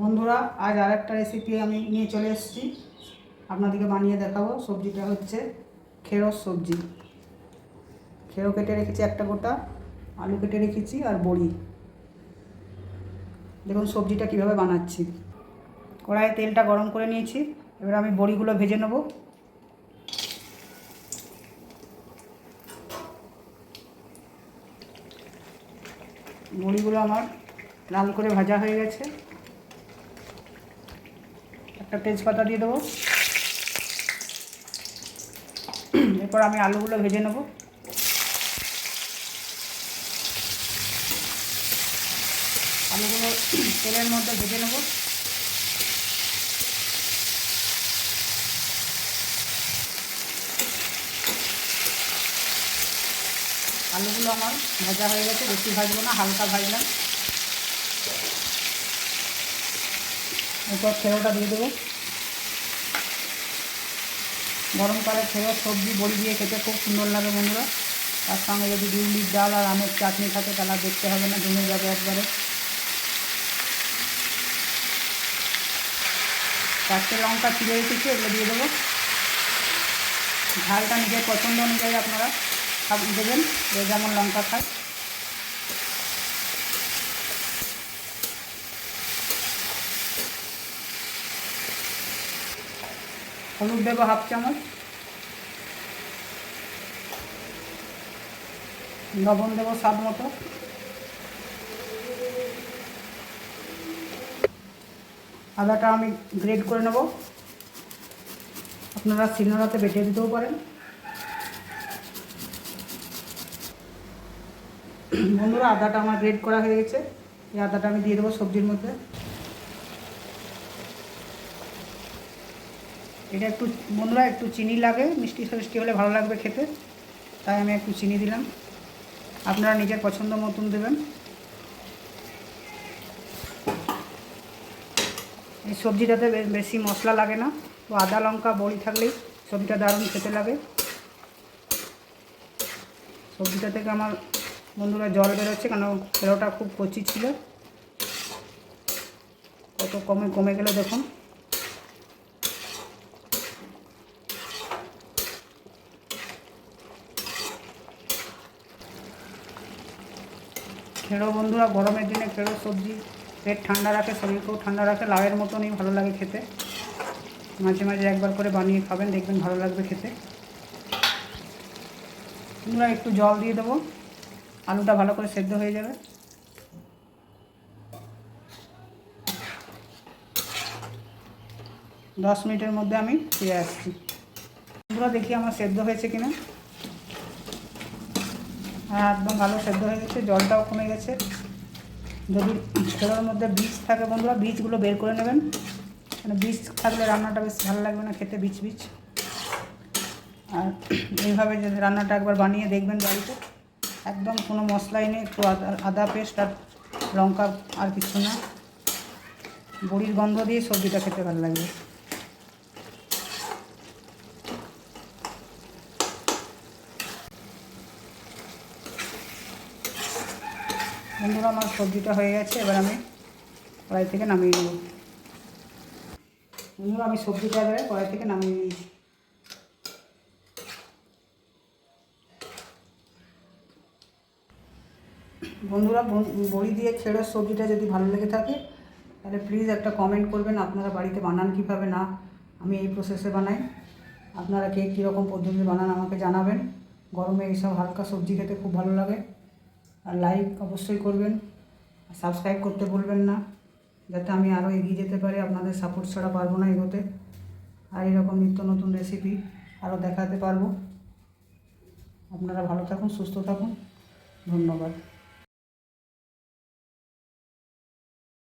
বন্ধুরা, আজ আর একটা রেসিপি আমি নিয়ে চলে এসেছি। আপনাদেরকে বানিয়ে দেখাবো। সবজিটা হচ্ছে খেরোর সবজি। খেরো কেটে রেখেছি একটা গোটা, আলু কেটে রেখেছি আর বড়ি। দেখুন সবজিটা কীভাবে বানাচ্ছি। কড়াইয়ে তেলটা গরম করে নিয়েছি। এবার আমি বড়িগুলো ভেজে নেব। বড়িগুলো আমার লাল করে ভাজা হয়ে গেছে। একটা তেজপাতা দিয়ে দেবো। এরপর আমি আলুগুলো ভেজে নেব। আলুগুলো তেলের মধ্যে ভেজে নেব। আলুগুলো আমার ভাজা হয়ে গেছে, বেশি ভাজবো না, হালকা ভাজলাম। এরপর খেরোটা দিয়ে দেবো। গরমকালে খেরো সবজি, বড়ি দিয়ে খেতে খুব সুন্দর লাগে বন্ধুরা। তার সঙ্গে যদি বিউলির ডাল আর আমের চাটনি থাকে, তাহলে দেখতে হবে না, জমে যাবে একবারে। চারটে লঙ্কা ছিঁড়ে রেখেছি এগুলো দিয়ে দেবো। ঝালটা নিজের পছন্দ অনুযায়ী আপনারা দেবেন, যে যেমন লঙ্কা খায়। হলুদ দেবো হাফ চামচ। লবণ দেবো স্বাদ মতো। আদাটা আমি গ্রেড করে নেব। আপনারা শিলনোড়াতে বেটে দিতেও পারেন। বন্ধুরা, আদাটা আমার গ্রেড করা হয়ে গেছে। এই আদাটা আমি দিয়ে দেবো সবজির মধ্যে। এটা একটু বন্ধুরা, একটু চিনি লাগে, মিষ্টি মিষ্টি হলে ভালো লাগবে খেতে। তাই আমি একটু চিনি দিলাম। আপনারা নিজের পছন্দ মতন দেবেন। এই সবজিটাতে বেশি মশলা লাগে না। তো আদা, লঙ্কা, বড়ি থাকলেই সবজিটা দারুণ খেতে লাগে। সবজিটা থেকে আমার বন্ধুরা জল বেরোচ্ছে, কেন তেলোটা খুব কচি ছিল। কত কমে কমে গেল দেখুন। খেড়ো বন্ধুরা, গরমের দিনে খেড়ো সবজি। পেট ঠান্ডা রাখে, শরীরকেও ঠান্ডা রাখে, লাউয়ের মতনই ভালো লাগে খেতে। মাঝে মাঝে একবার করে বানিয়ে খাবেন, দেখবেন ভালো লাগবে খেতে। বন্ধুরা, একটু জল দিয়ে দেবো। আলুটা ভালো করে সেদ্ধ হয়ে যাবে। দশ মিনিটের মধ্যে আমি ফিরে আসছি। বন্ধুরা, দেখি আমার সেদ্ধ হয়েছে কিনা। একদম ভালো সেদ্ধ হয়ে গেছে, জলটাও কমে গেছে। যদি খেলোর মধ্যে বীজ থাকে বন্ধুরা, বীজগুলো বের করে নেবেন। মানে বীজ থাকলে রান্নাটা বেশ ভালো লাগবে না, খেতে বীজ বীজ। আর এইভাবে যদি রান্নাটা একবার বানিয়ে দেখবেন বাড়িতে, একদম কোনো মশলাই নেই, একটু আদা আদা পেস্ট আর লঙ্কা আর কিছু না। বড়ির গন্ধ দিয়ে সবজিটা খেতে ভালো লাগবে। বন্ধুরা আমার সবজিটা হয়ে গেছে, এবার আমি কড়াই থেকে নামিয়ে নেব। বন্ধুরা আমি সবজিটা এবারে কড়াই থেকে নামিয়ে নিয়েছি। বন্ধুরা বড়ি দিয়ে ছেড়ে সবজিটা যদি ভালো লেগে থাকে, তাহলে প্লিজ একটা কমেন্ট করবেন, আপনারা বাড়িতে বানান কীভাবে না, আমি এই প্রসেসে বানাই। আপনারা কে কীরকম পদ্ধতিতে বানান আমাকে জানাবেন। গরমে এইসব হালকা সবজি খেতে খুব ভালো লাগে। আর লাইক অবশ্যই করবেন। সাবস্ক্রাইব করতে বলবেন না, যাতে আমি আরও এগিয়ে যেতে পারি, আপনাদের সাপোর্ট ছাড়া পারব না এগোতে। আর এরকম নিত্য নতুন রেসিপি আরও দেখাতে পারব। আপনারা ভালো থাকুন, সুস্থ থাকুন। ধন্যবাদ।